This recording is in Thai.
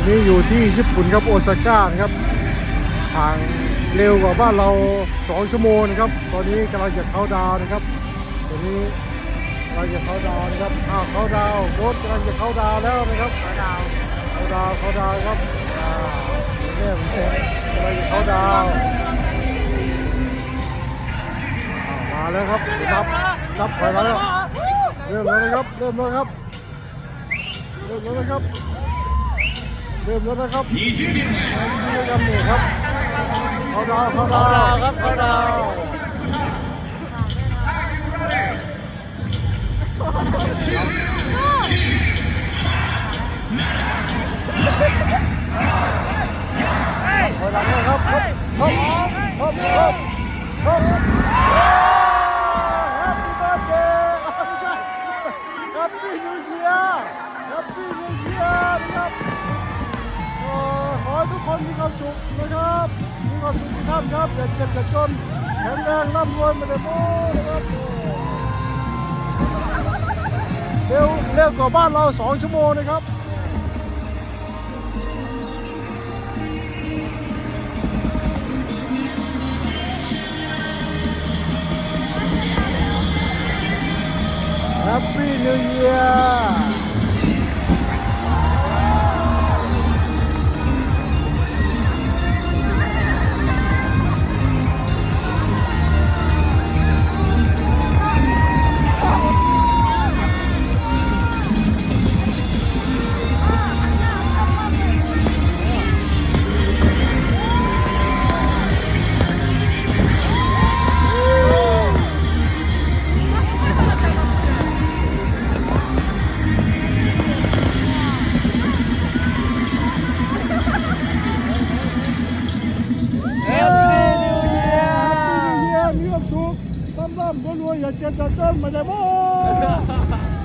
อนนี้อยู่ที่ญี่ปุ่นครับโอซาก้านะครับทางเร็วกว่าบ้านเรา 2 ชั่วโมงนะครับ ตอนนี้กำลังจะเข้าดาวนะครับตอนนี้กำลังจะเข้าดาวนะครับอ้าวเข้าดาวน์โบ๊ทกำลังจะเข้าดาวแล้วนะครับเข้าดาวเข้าดาวเข้าดาวครับอ่าเนี่ยผมเซ็นกำลังจะเข้าดาวน์อ้าวมาแล้วครับนับนับถอยมาแล้วเริ่มแล้วนะครับเริ่มแล้วครับเริ่มแล้วนะครับ ดื่มแล้วนะครับยี่สิบกิกรัมนี่ครับเขาดาวเขาดาวครับเขาดาวชื่ คนมีความสุขนะครับมีความสุขทุกท่านครับอย่าเจ็บอย่าจนแข็งแรงร่ำรวยมาเลยโอ้นะครับเร็วเร็วกว่าบ้านเราสองชั่วโมงนะครับแฮปปี้นิวเยียร์ ยแฮปปี้นิวเ